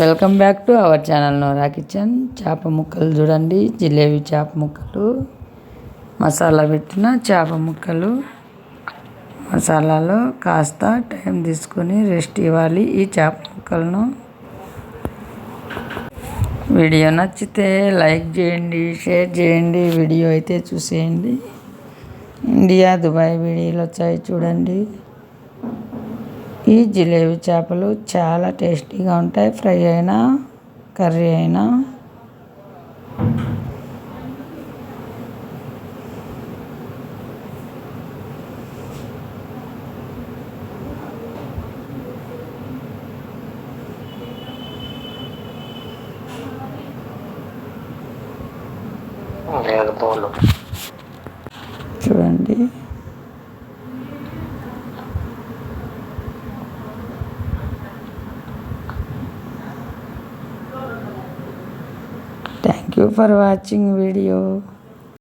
Welcome back to our channel Nora kitchen. చేప ముక్కలు చూడండి. జిలేబీ చేప ముక్కలు. మసాలా పెట్టిన చేప ముక్కలు. మసాలాలో కాస్త టైం తీసుకొని రెస్ట్ ఇవ్వాలి ఈ చేప ముక్కలను. వీడియో నచ్చితే లైక్ చేయండి షేర్ చేయండి వీడియో అయితే చూసేయండి. ఇండియా దుబాయ్ వీడియోలు వచ్చాయి చూడండి. ఈ జిలేబీ చేపలు చాలా టేస్టీగా ఉంటాయి. ఫ్రై అయినా కర్రీ అయినా. చూడండి. Thank you for watching video